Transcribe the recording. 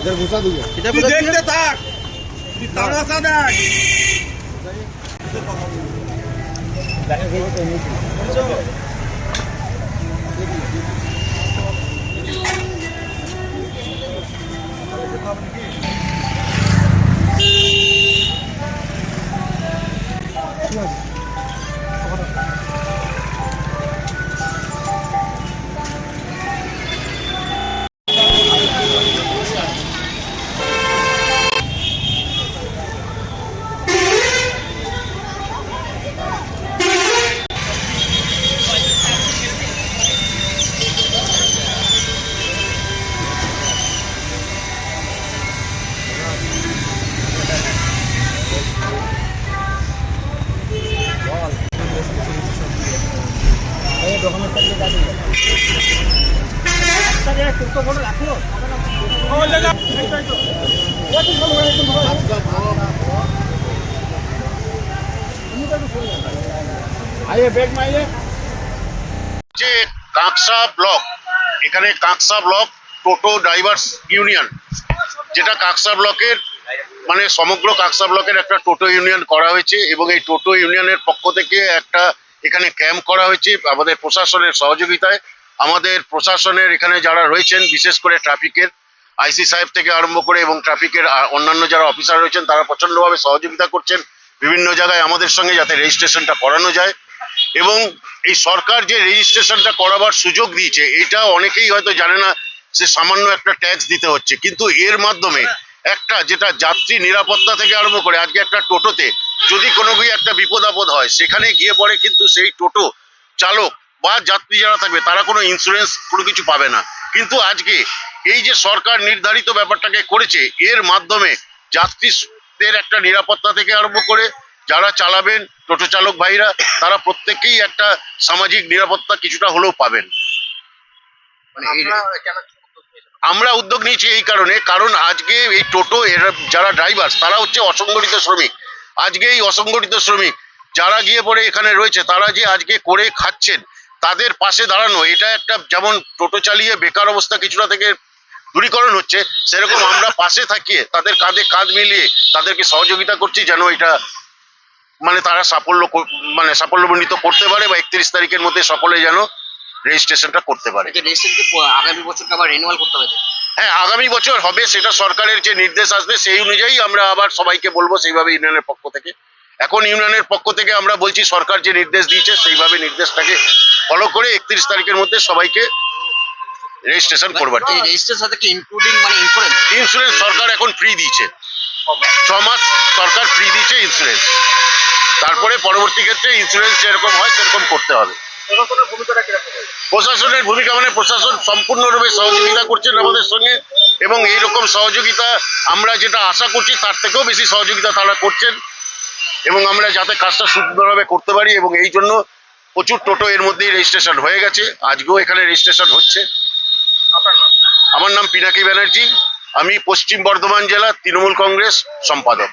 इधर घुसा दूंगा इधर घुसा देखते तक ताड़ा सा देख Thank you. ডকুমেন্ট যে কাঁকসা ব্লক, এখানে Kanksa block toto drivers union, যেটা কাঁকসা ব্লকের মানে সমগ্র কাকসা ব্লকের একটা টোটো ইউনিয়ন করা হয়েছে এবং এই টোটো ইউনিয়নের পক্ষ থেকে একটা এখানে ক্যাম্প করা হয়েছে আমাদের প্রশাসনের সহযোগিতায়। আমাদের প্রশাসনের এখানে যারা রয়েছেন, বিশেষ করে ট্রাফিকের আইসি সাহেব থেকে আরম্ভ করে এবং ট্রাফিকের অন্যান্য যারা অফিসার রয়েছেন, তারা প্রচণ্ডভাবে সহযোগিতা করছেন। বিভিন্ন জায়গায় আমাদের সঙ্গে যাতে রেজিস্ট্রেশনটা করানো যায়। এবং এই সরকার যে রেজিস্ট্রেশনটা করাবার সুযোগ দিয়েছে, এটা অনেকেই হয়তো জানে না, যে সামান্য একটা ট্যাক্স দিতে হচ্ছে। কিন্তু এর মাধ্যমে একটা যেটা যাত্রী নিরাপত্তা থেকে আরম্ভ করে আজকে একটা টোটোতে যদি কোনো কি একটা বিপদ আপদ হয় সেখানে গিয়ে পড়ে কিন্তু সেই টোটো চালক বা যাত্রী যারা থাকবে তারা কোনো ইন্স্যুরেন্স কোনো কিছু পাবে না। কিন্তু আজকে এই যে সরকার নির্ধারিত ব্যাপারটাকে করেছে এর মাধ্যমে যাত্রীদের একটা নিরাপত্তা থেকে আরম্ভ করে যারা চালাবেন টোটো চালক ভাইরা তারা প্রত্যেকেই একটা সামাজিক নিরাপত্তা কিছুটা হলেও পাবেন। মানে এই আমরা উদ্যোগ নিয়েছি এই কারণে, কারণ আজকে এই টোটো যারা ড্রাইভার তারা হচ্ছে অসংগঠিত শ্রমিক। আজকে এই অসংগঠিত শ্রমিক যারা গিয়ে পরে এখানে রয়েছে, তারা যে আজকে করে খাচ্ছেন, তাদের পাশে দাঁড়ানো, এটা একটা যেমন টোটো চালিয়ে বেকার অবস্থা কিছুটা থেকে দূরীকরণ হচ্ছে, সেরকম আমরা পাশে থাকিয়ে, তাদের কাঁধে কাঁধ মিলিয়ে তাদেরকে সহযোগিতা করছি যেন এটা মানে তারা সাফল্য মানে সাফল্যমণ্ডিত করতে পারে বা একত্রিশ তারিখের মধ্যে সকলে যেন রেজিস্ট্রেশনটা করতে পারে। আগামী বছরকে আবার রিনিউয়াল করতে হবে? হ্যাঁ আগামী বছর হবে সেটা সরকারের যে নির্দেশ আসবে সেই অনুযায়ী আমরা আবার সবাইকে বলব সেইভাবে ইউনিয়নের পক্ষ থেকে। এখন ইউনিয়নের পক্ষ থেকে আমরা বলছি সরকার যে নির্দেশ দিয়েছে সেইভাবে নির্দেশটাকে ফলো করে একত্রিশ তারিখের মধ্যে সবাইকে রেজিস্ট্রেশন করবার মানে ইন্স্যুরেন্স ইন্স্যুরেন্স সরকার এখন ফ্রি দিয়েছে। ছ মাস সরকার ফ্রি দিয়েছে ইন্স্যুরেন্স তারপরে পরবর্তী ক্ষেত্রে ইন্স্যুরেন্স যেরকম হয় সেরকম করতে হবে। প্রশাসনের ভূমিকা মানে প্রশাসন সম্পূর্ণরূপে সহযোগিতা করছেন আমাদের সঙ্গে এবং এইরকম সহযোগিতা আমরা যেটা আশা করছি তার থেকেও বেশি সহযোগিতা তারা করছেন এবং আমরা যাতে কাজটা সুন্দরভাবে করতে পারি এবং এই জন্য প্রচুর টোটো এর মধ্যেই রেজিস্ট্রেশন হয়ে গেছে। আজকেও এখানে রেজিস্ট্রেশন হচ্ছে। আমার নাম পিনাকি ব্যানার্জি। আমি পশ্চিম বর্ধমান জেলা তৃণমূল কংগ্রেস সম্পাদক।